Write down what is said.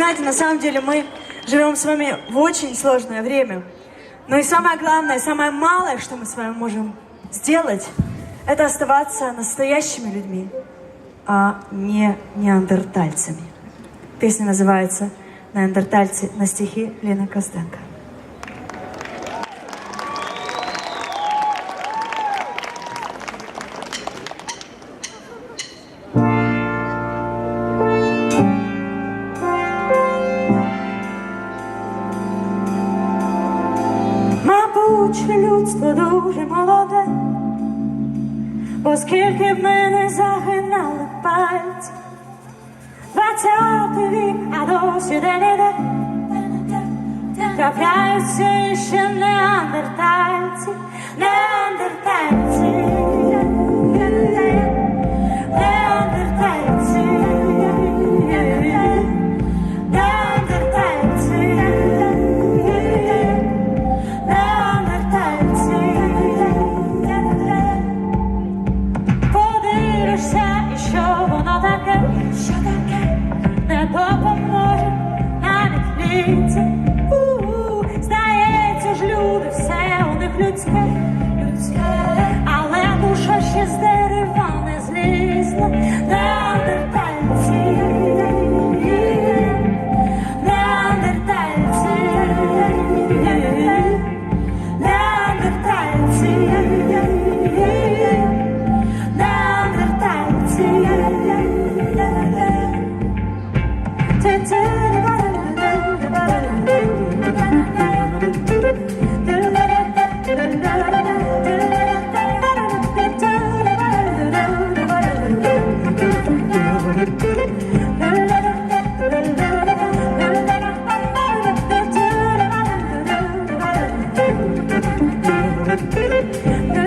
знаете, на самом деле мы живем с вами в очень сложное время. Но и самое главное, самое малое, что мы с вами можем сделать, это оставаться настоящими людьми, а не неандертальцами. Песня называется «Неандертальцы» на стихи Лены Костенко. Мабуть, людство дуже молоде, оскільки в мене загинали пальці. Двадцятий вік, а досі де не де. Трапляються ще неандертальці, неандертальці, навіть у, -у, -у Здається ж, люди, все у них людське, людське, але душа ще з Thank